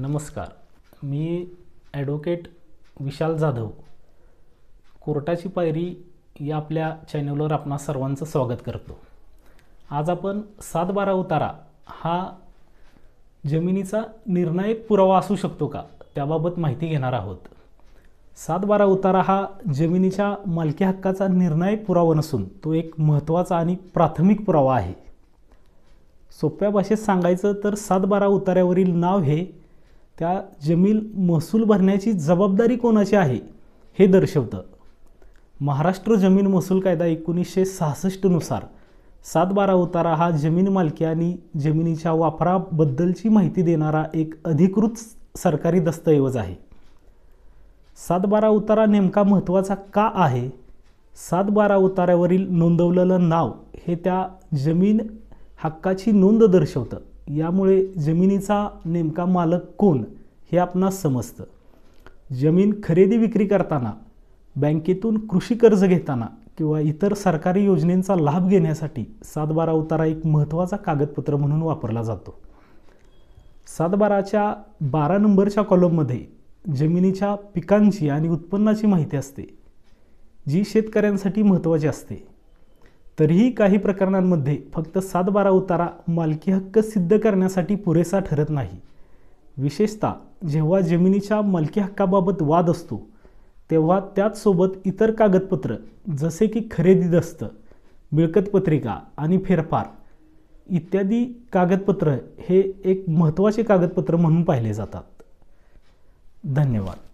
नमस्कार. मी ॲडव्होकेट विशाल जाधव. कोर्टाची पायरी या आपल्या चॅनलवर आपणा सर्वांचं स्वागत करतो. आज आपण सात बारा उतारा हा जमिनीचा निर्णायक पुरावा असू शकतो का? त्याबाबत माहिती घेणार आहोत. सात बारा उतारा हा जमिनीच्या मालकी हक्काचा निर्णायक पुरावा नसून तो एक महत्त्वाचा आणि प्राथमिक पुरावा आहे. सोप्या भाषेत सांगायचं तर सात बारा उतार्यावरील नाव हे त्या जमीन महसूल भरण्याची जबाबदारी कोणाची आहे हे दर्शवतं. महाराष्ट्र जमीन महसूल कायदा एकोणीसशे सहासष्टनुसार सात बारा उतारा हा जमीन मालकी आणि जमिनीच्या वापराबद्दलची माहिती देणारा एक अधिकृत सरकारी दस्तऐवज आहे. सात बारा उतारा नेमका महत्त्वाचा का आहे? सात बारा उतार्यावरील नोंदवलेलं नाव हे त्या जमीन हक्काची नोंद दर्शवतं. यामुळे जमिनीचा नेमका मालक कोण हे आपणास समजतं. जमीन खरेदी विक्री करताना बँकेतून कृषी कर्ज घेताना किंवा इतर सरकारी योजनेचा लाभ घेण्यासाठी सातबारा उतारा एक महत्त्वाचा कागदपत्र म्हणून वापरला जातो. सातबाराच्या बारा नंबरच्या कॉलममध्ये जमिनीच्या पिकांची आणि उत्पन्नाची माहिती असते जी शेतकऱ्यांसाठी महत्त्वाची असते. तरीही काही प्रकरणांमध्ये फक्त सात बारा उतारा मालकी हक्क सिद्ध करण्यासाठी पुरेसा ठरत नाही. विशेषतः जेव्हा जमिनीच्या मालकी हक्काबाबत वाद असतो तेव्हा त्याचसोबत इतर कागदपत्र जसे की खरेदी दस्त मिळकत पत्रिका आणि फेरफार इत्यादी कागदपत्र हे एक महत्त्वाचे कागदपत्र म्हणून पाहिले जातात. धन्यवाद.